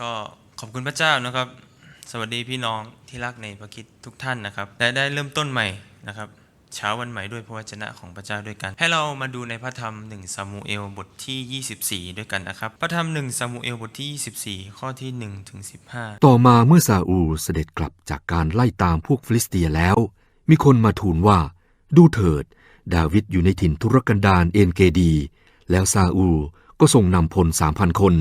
ก็ขอบคุณพระเจ้านะครับ สวัสดีพี่น้องที่รักในพระคิดทุกท่านนะครับและได้เริ่มต้นใหม่นะครับเช้าวันใหม่ด้วยพระวจนะของพระเจ้าด้วยกัน ให้เรามาดูในพระธรรมหนึ่งซามูเอลบทที่ 24 ด้วยกันนะครับ พระธรรมหนึ่งซามูเอลบทที่ 24 ข้อที่1ถึง15 ต่อมาเมื่อซาอูลเสด็จกลับจากการไล่ตามพวกฟิลิสเตียแล้ว มีคนมาทูลว่า ดูเถิด ดาวิดอยู่ในถิ่นทุรกันดารเอ็นเกดี แล้วซาอูล ก็ทรงนำพลสามพันคน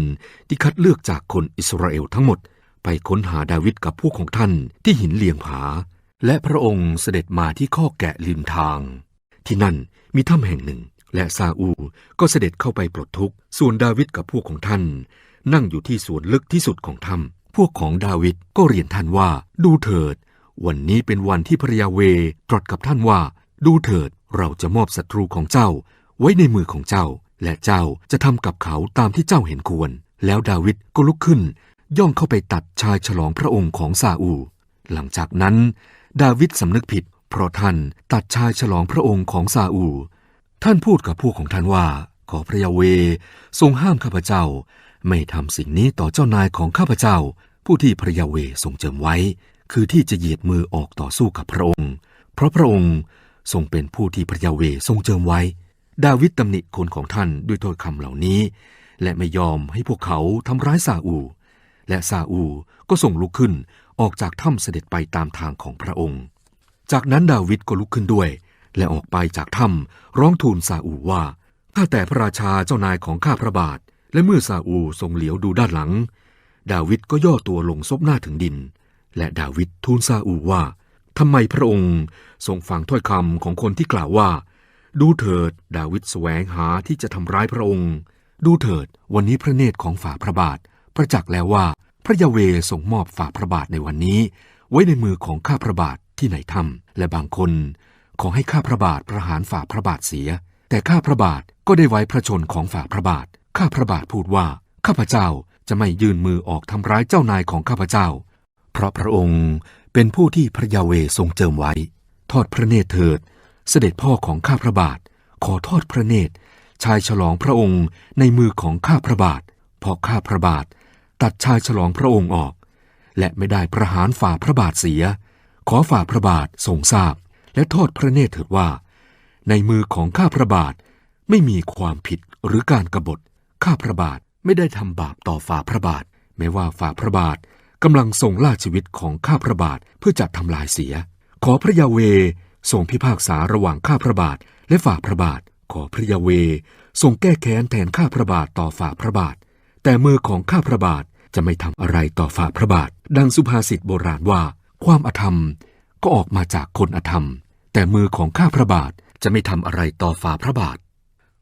ที่คัดเลือกจากคนอิสราเอลทั้งหมด ไปค้นหาดาวิดกับพวกของท่านที่หินเลียงผา และพระองค์เสด็จมาที่ข้อแกะริมทาง ที่นั่นมีถ้ำแห่งหนึ่ง และซาอูก็เสด็จเข้าไปปลดทุกข์ส่วนดาวิดกับพวกของท่าน นั่งอยู่ที่ส่วนลึกที่สุดของถ้ำพวกของดาวิดก็เรียนท่านว่าดูเถิด วันนี้เป็นวันที่พระยาเวตรัสกับท่านว่า ดูเถิดเราจะมอบศัตรูของเจ้าไว้ในมือของเจ้า และเจ้าจะทำกับเขาตามที่เจ้าเห็นควร แล้วดาวิดก็ลุกขึ้น ย่องเข้าไปตัดชายฉลองพระองค์ของซาอูลหลังจากนั้น ดาวิดสำนึกผิด เพราะท่านตัดชายฉลองพระองค์ของซาอูลท่านพูดกับพวกของท่านว่า ขอพระยาเวทรงห้ามข้าพเจ้า ไม่ทำสิ่งนี้ต่อเจ้านายของข้าพเจ้า ผู้ที่พระยาเวทรงเจิมไว้ คือที่จะเหยียดมือออกต่อสู้กับพระองค์ เพราะพระองค์ทรงเป็นผู้ที่พระยาเวทรงเจิมไว้ ดาวิดตำหนิคนของท่านด้วยถ้อยคำเหล่านี้ และไม่ยอมให้พวกเขาทำร้ายซาอู และซาอูก็ส่งลุกขึ้นออกจากถ้ำเสด็จไปตามทางของพระองค์ จากนั้นดาวิดก็ลุกขึ้นด้วย และออกไปจากถ้ำร้องทูลซาอูว่าข้าแต่พระราชาเจ้านายของข้าพระบาท และเมื่อซาอูทรงเหลียวดูด้านหลัง ดาวิดก็ย่อตัวลงซบหน้าถึงดิน และดาวิดทูลซาอูว่าทำไมพระองค์ทรงฟังถ้อยคำของคนที่กล่าวว่า ดูเถิด ดาวิดแสวงหาที่จะทำร้ายพระองค์ ดูเถิด วันนี้พระเนตรของฝ่าพระบาท ประจักษ์แล้วว่าพระยาเวทรงมอบฝ่าพระบาทในวันนี้ ไว้ในมือของข้าพระบาทที่ไหนถ้ำและบางคน ขอให้ข้าพระบาทประหารฝ่าพระบาทเสีย แต่ข้าพระบาทก็ได้ไว้พระชนของฝ่าพระบาท ข้าพระบาทพูดว่า ข้าพเจ้าจะไม่ยื่นมือออกทำร้ายเจ้านายของข้าพเจ้า เพราะพระองค์เป็นผู้ที่พระยาเวทรงเจิมไว้ ทอดพระเนตรเถิด เสด็จพ่อของข้าพระบาท ขอทอดพระเนตร ชายฉลองพระองค์ในมือของข้าพระบาทพราะข้าพระบาท ตัดชายฉลองพระองค์ออก และไม่ได้ประหารฝ่าพระบาทเสีย ขอฝ่าพระบาททรงทราบ และทอดพระเนตรเถิดว่า ในมือของข้าพระบาทไม่มีความผิดหรือการกบฏข้าพระบาทไม่ได้ทำบาปต่อฝ่าพระบาท แม้ว่าฝ่าพระบาทกำลังทรงล่าชีวิตของข้าพระบาทเพื่อจัดทำลายเสีย ขอพระยาเว ทรงพิพากษาระหว่างข้าพระบาทและฝ่าพระบาท ขอพระยาเวทรงแก้แค้นแทนข้าพระบาทต่อฝ่าพระบาท แต่มือของข้าพระบาทจะไม่ทำอะไรต่อฝ่าพระบาท ดังสุภาษิตโบราณว่า ความอธรรมก็ออกมาจากคนอธรรม แต่มือของข้าพระบาทจะไม่ทำอะไรต่อฝ่าพระบาท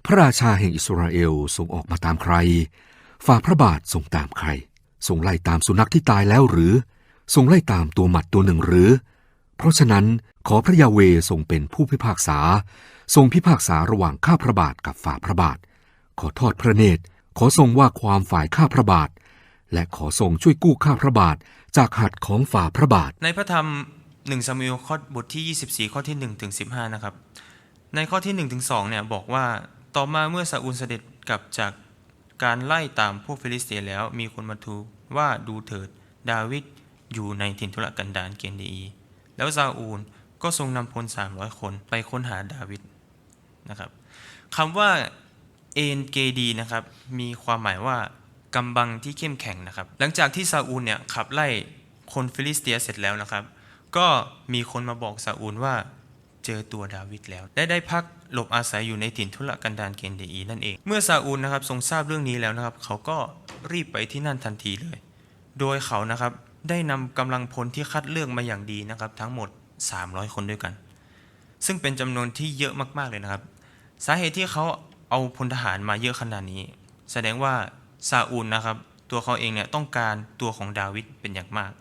พระราชาแห่งอิสราเอลทรงออกมาตามใคร ฝ่าพระบาททรงตามใครทรงไล่ตามสุนัขที่ตายแล้วหรือทรงไล่ตามตัวหมัดตัวหนึ่งหรือ เพราะฉะนั้นขอพระยาเวทรงเป็นผู้พิพากษา ทรงพิพากษาระหว่างข้าพระบาทกับฝ่าพระบาท ขอทอดพระเนตร ขอทรงว่าความฝ่ายข้าพระบาท และขอทรงช่วยกู้ข้าพระบาทจากหัดของฝ่าพระบาท ในพระธรรม1ซามูเอลข้อบทที่ 24 ข้อที่1ถึง15 นะครับ ในข้อที่1ถึง2เนี่ยบอกว่าต่อมาเมื่อซาอูลเสด็จกลับจากการไล่ตามพวกฟิลิสเตียแล้วมีคนมาทูว่าดูเถิดดาวิดอยู่ในถิ่นทุรกันดารเกนเดี แล้วซาอูลก็ทรงนำพล300คนไปค้นหาดาวิดนะครับคำว่าเอ็นเกดีนะครับมีความหมายว่ากำบังที่เข้มแข็งนะครับ หลังจากที่ซาอูลเนี่ยขับไล่คนฟิลิสเตียเสร็จแล้วนะครับ ก็มีคนมาบอกซาอูลว่าเจอตัวดาวิดแล้ว ได้ได้พักหลบอาศัยอยู่ในถิ่นทุรกันดารเกนเดีนั่นเอง เมื่อซาอูลนะครับทรงทราบเรื่องนี้แล้วนะครับ เขาก็รีบไปที่นั่นทันทีเลย โดยเขานะครับ ได้นำกำลังพลที่คัดเลือกมาอย่างดีนะครับ ทั้งหมด 300 คนด้วยกัน ซึ่งเป็นจำนวนที่เยอะมากๆเลยนะครับ สาเหตุที่เขาเอาพลทหารมาเยอะขนาดนี้ แสดงว่าซาอูลนะครับ ตัวเขาเองเนี่ยต้องการตัวของดาวิดเป็นอย่างมาก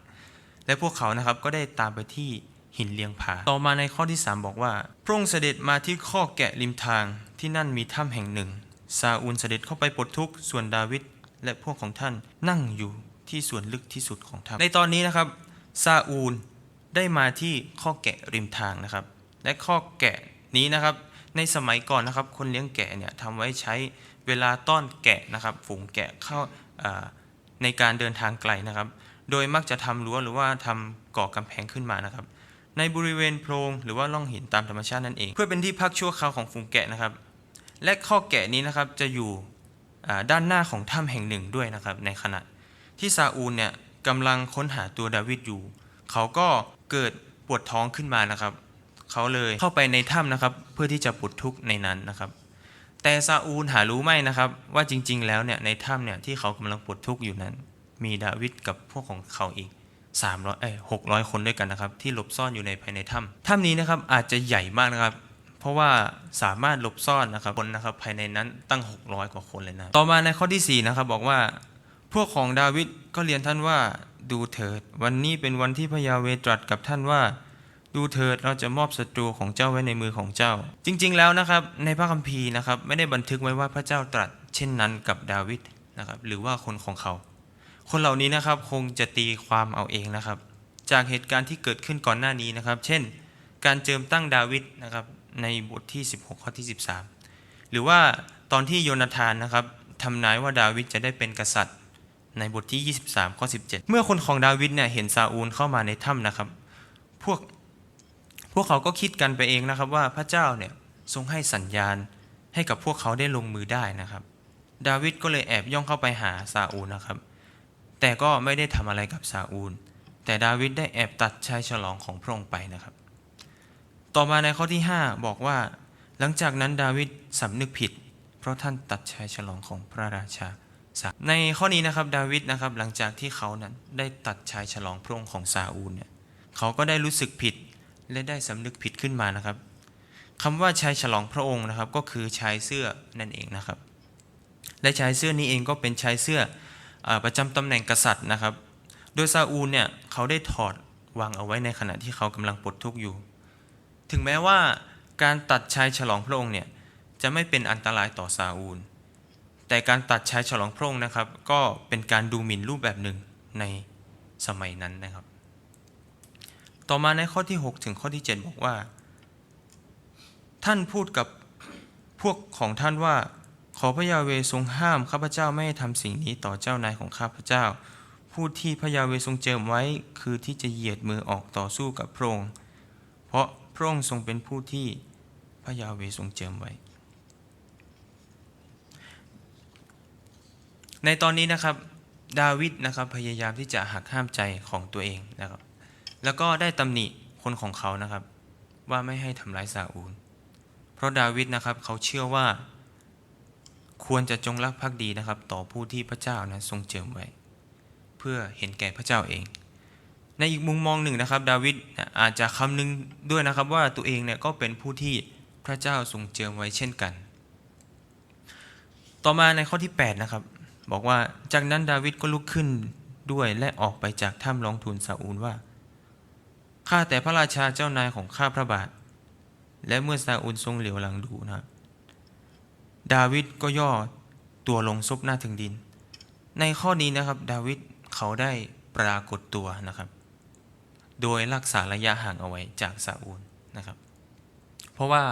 และพวกเขานะครับก็ได้ตามไปที่หินเลียงผา ต่อมาในข้อที่ 3 บอกว่า พระองค์เสด็จมาที่ข้อแกะริมทางที่นั่นมีถ้ำแห่งหนึ่ง ซาอูลเสด็จเข้าไปปลดทุกข์ส่วนดาวิดและพวกของท่านนั่งอยู่ ที่ส่วนลึกที่สุดของถ้ำในตอนนี้นะครับซาอูลได้มาที่ข้อแกะริมทางนะครับ และข้อแกะนี้นะครับ ในสมัยก่อนนะครับ คนเลี้ยงแกะเนี่ยทำไว้ใช้เวลาต้อนแกะนะครับ ฝูงแกะเข้าในการเดินทางไกลนะครับ โดยมักจะทำรั้วหรือว่าทำก่อกำแพงขึ้นมานะครับ ในบริเวณโพรงหรือว่าร่องหินตามธรรมชาตินั่นเอง เพื่อเป็นที่พักชั่วคราวของฝูงแกะนะครับ และข้อแกะนี้นะครับจะอยู่ด้านหน้าของถ้ำแห่งหนึ่งด้วยนะครับ ในขณะ ที่ซาอูลเนี่ยกำลังค้นหาตัวดาวิดอยู่ เขาก็เกิดปวดท้องขึ้นมานะครับ เขาเลยเข้าไปในถ้ำนะครับ เพื่อที่จะปลดทุกข์ในนั้นนะครับ แต่ซาอูลหารู้ไหมนะครับ ว่าจริง ๆ แล้วเนี่ยในถ้ำเนี่ยที่เขากำลังปลดทุกข์อยู่นั้น มีดาวิดกับพวกของเขาอีก300เอ้ย600 คนด้วยกันนะครับ ที่หลบซ่อนอยู่ในภายในถ้ำถ้ำนี้นะครับอาจจะใหญ่มากนะครับ เพราะว่าสามารถหลบซ่อนนะครับคนนะครับภายในนั้นตั้ง 600 กว่าคนเลยนะ ต่อมาในข้อที่4นะครับบอกว่า พวกของดาวิดก็เรียนท่านว่าดูเถิด วันนี้เป็นวันที่พระยาเวตรัสกับท่านว่า ดูเถิดเราจะมอบศัตรูของเจ้าไว้ในมือของเจ้า จริง ๆ แล้วนะครับในพระคัมภีร์นะครับไม่ได้บันทึกไว้ว่าพระเจ้าตรัส เช่นนั้นกับดาวิดนะครับหรือว่าคนของเขา คนเหล่านี้นะครับคงจะตีความเอาเองนะครับ จากเหตุการณ์ที่เกิดขึ้นก่อนหน้านี้นะครับ เช่น การเจิมตั้งดาวิดนะครับในบทที่ 16 ข้อที่ 13 หรือว่าตอนที่โยนาธานนะครับทำนายว่าดาวิดจะได้เป็นกษัตริย์ ในบทที่ 23 ข้อ 17 เมื่อคนของดาวิดเนี่ยเห็นซาอูลเข้ามาในถ้ำนะครับ พวกพวกเขาก็คิดกันไปเองนะครับว่าพระเจ้าเนี่ยทรงให้สัญญาณให้กับพวกเขาได้ลงมือได้นะครับ ดาวิดก็เลยแอบย่องเข้าไปหาซาอูลนะครับ แต่ก็ไม่ได้ทำอะไรกับซาอูล แต่ดาวิดได้แอบตัดชายฉลองของพระองค์ไปนะครับ ต่อมาในข้อที่ 5 บอกว่า หลังจากนั้นดาวิดสำนึกผิด เพราะท่านตัดชายฉลองของพระราชาซา ในข้อนี้นะครับดาวิดนะครับหลังจากที่เขานั้นได้ตัดชายฉลองพระองค์ของซาอูลเนี่ยเขาก็ได้รู้สึกผิดและได้สำนึกผิดขึ้นมานะครับคำว่าชายฉลองพระองค์นะครับก็คือชายเสื้อนั่นเองนะครับ และชายเสื้อนี้เองก็เป็นชายเสื้ออประจำตำแหน่งกษัตริย์นะครับ โดยซาอูลเนี่ยเขาได้ถอดวางเอาไว้ในขณะที่เขากำลังปลดทุกข์อยู่ ถึงแม้ว่าการตัดชายฉลองพระองค์เนี่ยจะไม่เป็นอันตรายต่อซาอูล แต่การตัดชายฉลองพระองค์นะครับ ก็เป็นการดูหมิ่นรูปแบบหนึ่งในสมัยนั้นนะครับ ต่อมาในข้อที่ 6 ถึงข้อที่ 7 บอกว่า ท่านพูดกับพวกของท่านว่า ขอพระยาเวทรงห้ามข้าพเจ้าไม่ให้ทำสิ่งนี้ต่อเจ้านายของข้าพเจ้า ผู้ที่พระยาเวทรงเจิมไว้คือที่จะเหยียดมือออกต่อสู้กับพระองค์เพราะพระองค์ทรงเป็นผู้ที่พระยาเวทรงเจิมไว้ ในตอนนี้นะครับดาวิดนะครับพยายามที่จะหักห้ามใจของตัวเองนะครับ แล้วก็ได้ตำหนิคนของเขานะครับ ว่าไม่ให้ทำร้ายซาอูล เพราะดาวิดนะครับเขาเชื่อว่า ควรจะจงรักภักดีนะครับ ต่อผู้ที่พระเจ้านะทรงเจิมไว้ เพื่อเห็นแก่พระเจ้าเอง ในอีกมุมมองหนึ่งนะครับ ดาวิดอาจจะคำนึงด้วยนะครับว่าตัวเองเนี่ยก็เป็นผู้ที่พระเจ้าทรงเจิมไว้เช่นกัน ต่อมาในข้อที่ 8 นะครับ บอกว่าจากนั้นดาวิดก็ลุกขึ้นด้วยและออกไปจากถ้ำร้องทูลซาอูลว่าข้าแต่พระราชาเจ้านายของข้าพระบาท และเมื่อซาอูลทรงเหลียวหลังดูนะดาวิดก็ย่อตัวลงซบหน้าถึงดิน ในข้อนี้นะครับ ดาวิดเขาได้ปรากฏตัวนะครับ โดยรักษาระยะห่างเอาไว้จากซาอูลนะครับ เพราะว่า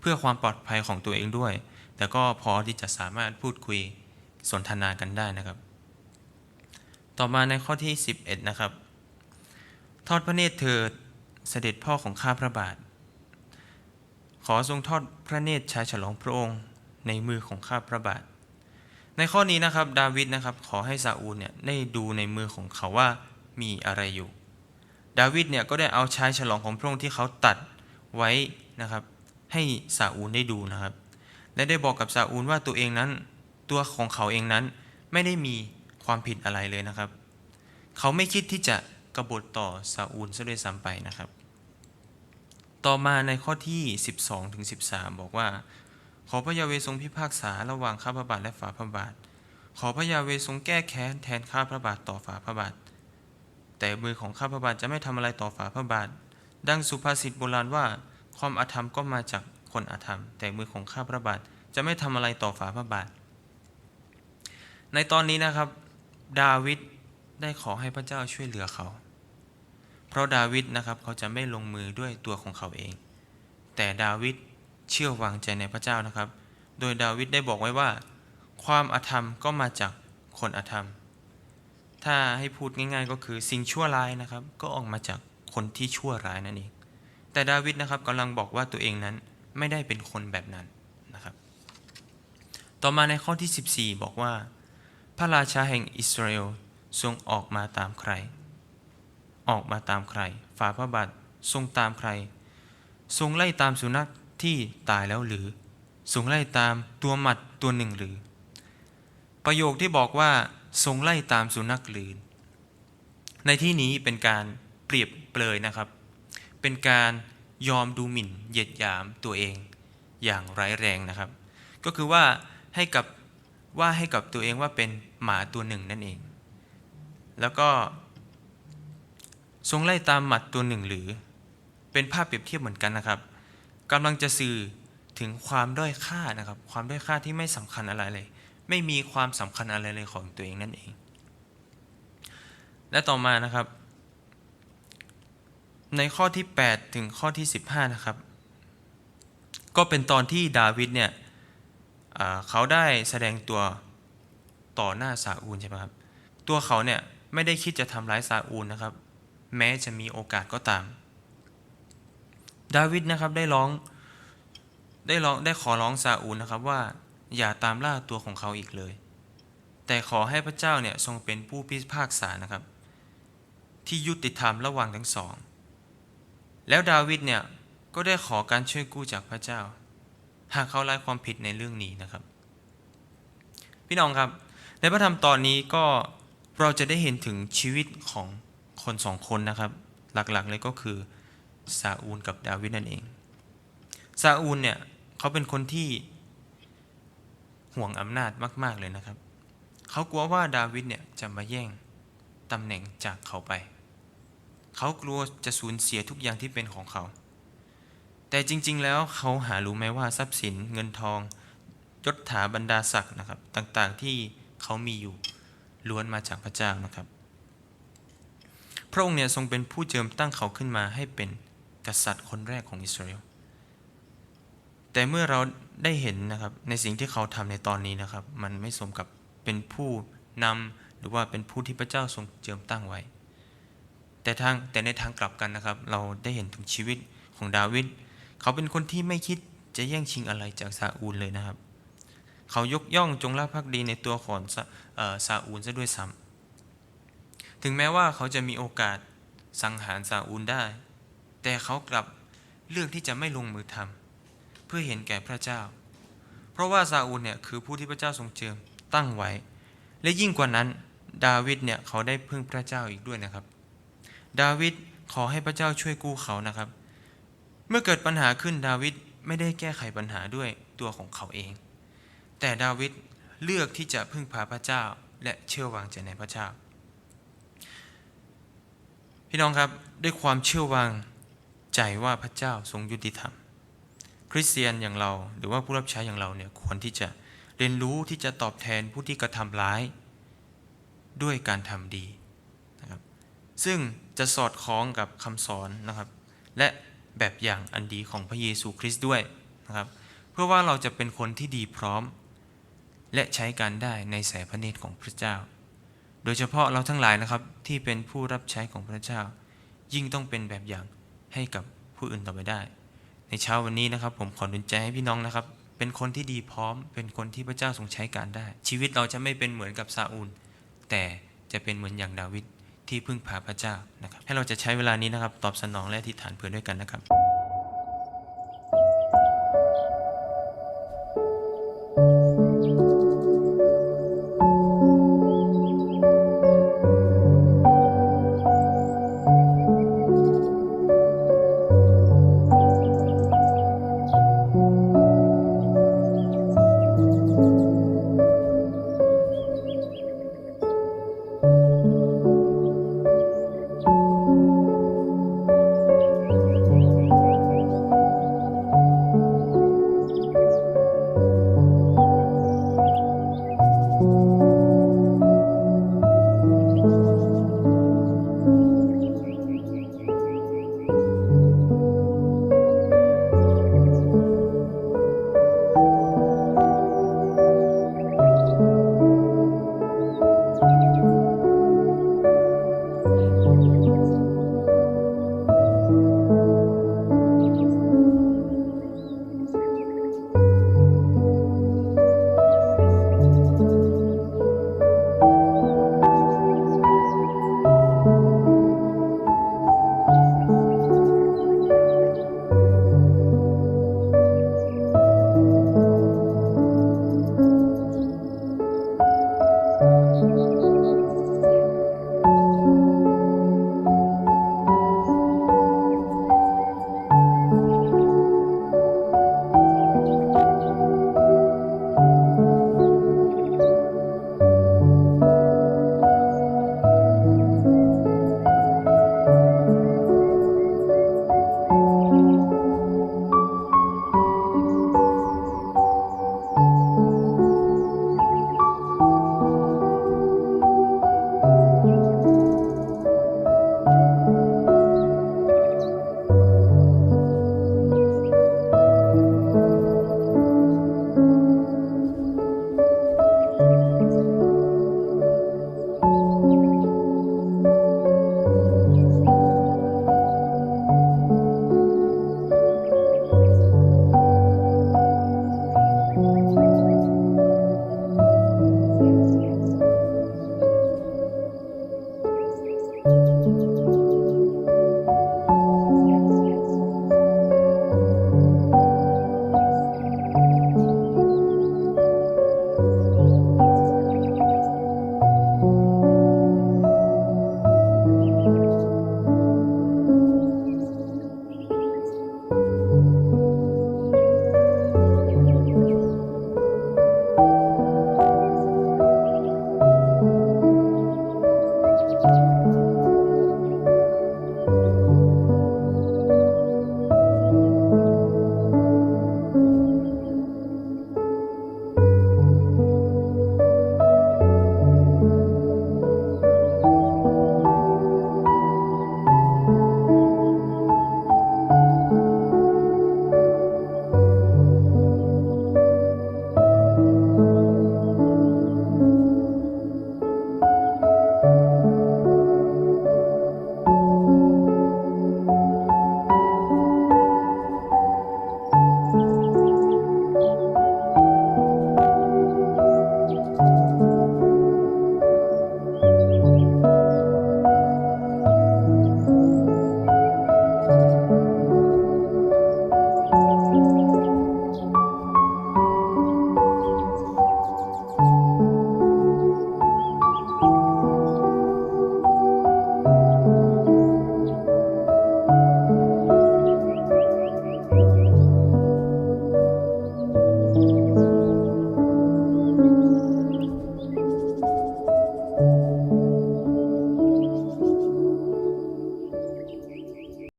เพื่อความปลอดภัยของตัวเองด้วย แต่ก็พอที่จะสามารถพูดคุย สนทนากันได้นะครับ ต่อมาในข้อที่ 11 นะครับ ทอดพระเนตรเถิดเสด็จพ่อของข้าพระบาท ขอทรงทอดพระเนตรชายฉลองพระองค์ในมือของข้าพระบาท ในข้อนี้นะครับดาวิดนะครับขอให้ซาอูลเนี่ยได้ดูในมือของเขาว่ามีอะไรอยู่ ดาวิดเนี่ยก็ได้เอาชายฉลองของพระองค์ที่เขาตัดไว้นะครับ ให้ซาอูลได้ดูนะครับ และได้บอกกับซาอูลว่าตัวเองนั้น ตัวของเขาเองนั้นไม่ได้มีความผิดอะไรเลยนะครับ เขาไม่คิดที่จะกบฏต่อซาอูลซะด้วยซ้ำไปนะครับ ต่อมาในข้อที่ 12ถึงบอกว่า ขอพระยาเวทรงพิพากษาระหว่างข้าพระบาทและฝ่าพระบาท ขอพระยาเวทรงแก้แค้นแทนข้าพระบาทต่อฝ่าพระบาท แต่มือของข้าพระบาทจะไม่ทำอะไรต่อฝ่าพระบาท ดังสุภาษิตโบราณว่าความอาธรรมก็มาจากคนอาธรรม แต่มือของข้าพระบาทจะไม่ทำอะไรต่อฝ่าพระบาท ในตอนนี้นะครับ ดาวิดได้ขอให้พระเจ้าช่วยเหลือเขา เพราะดาวิดนะครับเขาจะไม่ลงมือด้วยตัวของเขาเอง แต่ดาวิดเชื่อวางใจในพระเจ้านะครับ โดยดาวิดได้บอกไว้ว่า ความอาธรรมก็มาจากคนอาธรรม ถ้าให้พูดง่าย ๆ ก็คือสิ่งชั่วร้ายนะครับ ก็ออกมาจากคนที่ชั่วร้ายนั่นเอง แต่ดาวิดนะครับกำลังบอกว่าตัวเองนั้นไม่ได้เป็นคนแบบนั้นนะครับ ต่อมาในข้อที่ 14 บอกว่า พระราชาแห่งอิสราเอลทรงออกมาตามใคร ออกมาตามใคร ฝ่าพระบาททรงตามใคร ทรงไล่ตามสุนัขที่ตายแล้วหรือ ทรงไล่ตามตัวหมัดตัวหนึ่งหรือ ประโยคที่บอกว่าทรงไล่ตามสุนัขหรือ ในที่นี้เป็นการเปรียบเปรยนะครับ เป็นการยอมดูหมิ่นเหยียดหยามตัวเองอย่างร้ายแรงนะครับ ก็คือว่าให้กับ ว่าให้กับตัวเองว่าเป็นหมาตัวหนึ่งนั่นเอง แล้วก็ ทรงไล่ตามหมัดตัวหนึ่งหรือ เป็นภาพเปรียบเทียบเหมือนกันนะครับกำลังจะสื่อถึงความด้อยค่านะครับ ความด้อยค่าที่ไม่สำคัญอะไรเลย ไม่มีความสำคัญอะไรเลยของตัวเองนั่นเอง และต่อมานะครับ ในข้อที่ 8 ถึงข้อที่ 15 นะครับ ก็เป็นตอนที่ดาวิดเนี่ย เขาได้แสดงตัวต่อหน้าซาอูลใช่ไหมครับ ตัวเขาเนี่ยไม่ได้คิดจะทำร้ายซาอูลนะครับ แม้จะมีโอกาสก็ตาม ดาวิดนะครับได้ร้องได้ร้องได้ขอร้องซาอูลนะครับว่าอย่าตามล่าตัวของเขาอีกเลย แต่ขอให้พระเจ้าเนี่ยทรงเป็นผู้พิพากษานะครับ ที่ยุติธรรมระหว่างทั้งสอง แล้วดาวิดเนี่ยก็ได้ขอการช่วยกู้จากพระเจ้า หากเขาไร้ความผิดในเรื่องนี้นะครับ พี่น้องครับ ในพระธรรมตอนนี้ก็เราจะได้เห็นถึงชีวิตของคนสองคนนะครับ หลักๆเลยก็คือซาอูลกับดาวิดนั่นเองซาอูลเนี่ยเขาเป็นคนที่ห่วงอำนาจมาก ๆเลยนะครับ เขากลัวว่าดาวิดเนี่ยจะมาแย่งตำแหน่งจากเขาไป เขากลัวจะสูญเสียทุกอย่างที่เป็นของเขา แต่จริง ๆ แล้วเขาหารู้ไหมว่าทรัพย์สินเงินทองยศถาบรรดาศักดิ์นะครับ ต่างๆที่เขามีอยู่ล้วนมาจากพระเจ้านะครับ พระองค์เนี่ยทรงเป็นผู้เจิมตั้งเขาขึ้นมาให้เป็นกษัตริย์คนแรกของอิสราเอลแต่เมื่อเราได้เห็นนะครับในสิ่งที่เขาทำในตอนนี้นะครับ มันไม่สมกับเป็นผู้นำหรือว่าเป็นผู้ที่พระเจ้าทรงเจิมตั้งไว้ แต่ทางแต่ในทางกลับกันนะครับ เราได้เห็นถึงชีวิตของดาวิด เขาเป็นคนที่ไม่คิดจะแย่งชิงอะไรจากซาอูลเลยนะครับ เขายกย่องจงรักภักดีในตัวของซาาอูลซะด้วยซ้ำถึงแม้ว่าเขาจะมีโอกาสสังหารซาอูลได้ แต่เขากลับเลือกที่จะไม่ลงมือทำเพื่อเห็นแก่พระเจ้า เพราะว่าซาอูลเนี่ยคือผู้ที่พระเจ้าทรงเจิมตั้งไว้ และยิ่งกว่านั้นดาวิดเนี่ยเขาได้พึ่งพระเจ้าอีกด้วยนะครับ ดาวิดขอให้พระเจ้าช่วยกู้เขานะครับ เมื่อเกิดปัญหาขึ้นดาวิดไม่ได้แก้ไขปัญหาด้วยตัวของเขาเอง แต่ดาวิดเลือกที่จะพึ่งพาพระเจ้าและเชื่อวางใจในพระเจ้า พี่น้องครับด้วยความเชื่อวางใจว่าพระเจ้าทรงยุติธรรม คริสเตียนอย่างเราหรือว่าผู้รับใช้อย่างเราเนี่ยควรที่จะเรียนรู้ที่จะตอบแทนผู้ที่กระทำร้าย ด้วยการทำดีนะครับซึ่งจะสอดคล้องกับคำสอนนะครับ และ แบบอย่างอันดีของพระเยซูคริสต์ด้วยนะครับ เพื่อว่าเราจะเป็นคนที่ดีพร้อม และใช้การได้ในสายพระเนตรของพระเจ้า โดยเฉพาะเราทั้งหลายนะครับที่เป็นผู้รับใช้ของพระเจ้า ยิ่งต้องเป็นแบบอย่างให้กับผู้อื่นต่อไปได้ ในเช้าวันนี้นะครับ ผมขอหนุนใจให้พี่น้องนะครับ เป็นคนที่ดีพร้อม เป็นคนที่พระเจ้าทรงใช้การได้ ชีวิตเราจะไม่เป็นเหมือนกับซาอูล แต่จะเป็นเหมือนอย่างดาวิด ที่พึ่งพาพระเจ้านะครับให้เราจะใช้เวลานี้นะครับ ตอบสนองและอธิษฐานเพื่อด้วยกันนะครับ